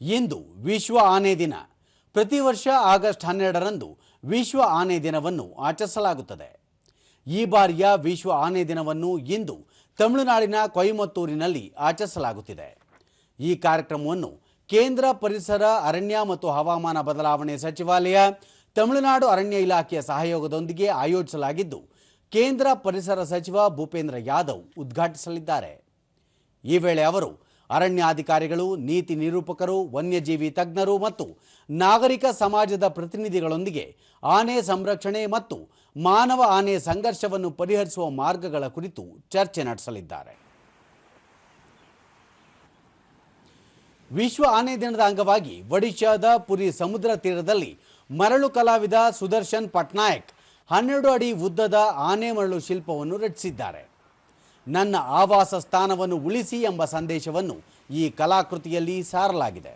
ಇಂದು ವಿಶ್ವ ಆನೆ ದಿನ. ಪ್ರತಿ ವರ್ಷ ಆಗಸ್ಟ್ ಹನ್ನೆರಡರಂದು ವಿಶ್ವ ಆನೆ ದಿನವನ್ನು ಆಚರಿಸಲಾಗುತ್ತದೆ. ಈ ಬಾರಿಯ ವಿಶ್ವ ಆನೆ ದಿನವನ್ನು ಇಂದು ತಮಿಳುನಾಡಿನ ಕೊಯಮತ್ತೂರಿನಲ್ಲಿ ಆಚರಿಸಲಾಗುತ್ತಿದೆ. ಈ ಕಾರ್ಯಕ್ರಮವನ್ನು ಕೇಂದ್ರ ಪರಿಸರ, ಅರಣ್ಯ ಮತ್ತು ಹವಾಮಾನ ಬದಲಾವಣೆ ಸಚಿವಾಲಯ, ತಮಿಳುನಾಡು ಅರಣ್ಯ ಇಲಾಖೆಯ ಸಹಯೋಗದೊಂದಿಗೆ ಆಯೋಜಿಸಲಾಗಿದ್ದು, ಕೇಂದ್ರ ಪರಿಸರ ಸಚಿವ ಭೂಪೇಂದ್ರ ಯಾದವ್ ಉದ್ಘಾಟಿಸಲಿದ್ದಾರೆ. ಈ ವೇಳೆ ಅವರು ಅರಣ್ಯಾಧಿಕಾರಿಗಳು, ನೀತಿ ನಿರೂಪಕರು, ವನ್ಯಜೀವಿ ತಜ್ಞರು ಮತ್ತು ನಾಗರಿಕ ಸಮಾಜದ ಪ್ರತಿನಿಧಿಗಳೊಂದಿಗೆ ಆನೆ ಸಂರಕ್ಷಣೆ ಮತ್ತು ಮಾನವ ಆನೆ ಸಂಘರ್ಷವನ್ನು ಪರಿಹರಿಸುವ ಮಾರ್ಗಗಳ ಕುರಿತು ಚರ್ಚೆ ನಡೆಸಲಿದ್ದಾರೆ. ವಿಶ್ವ ಆನೆ ದಿನದ ಅಂಗವಾಗಿ ಒಡಿಶಾದ ಪುರಿ ಸಮುದ್ರ ತೀರದಲ್ಲಿ ಮರಳು ಕಲಾವಿದ ಸುದರ್ಶನ್ ಪಟ್ನಾಯಕ್ ಹನ್ನೆರಡು ಅಡಿ ಉದ್ದದ ಆನೆ ಮರಳು ಶಿಲ್ಪವನ್ನು ರಚಿಸಿದ್ದಾರೆ. ನನ್ನ ಆವಾಸ ಸ್ಥಾನವನ್ನು ಉಳಿಸಿ ಎಂಬ ಸಂದೇಶವನ್ನು ಈ ಕಲಾಕೃತಿಯಲ್ಲಿ ಸಾರಲಾಗಿದೆ.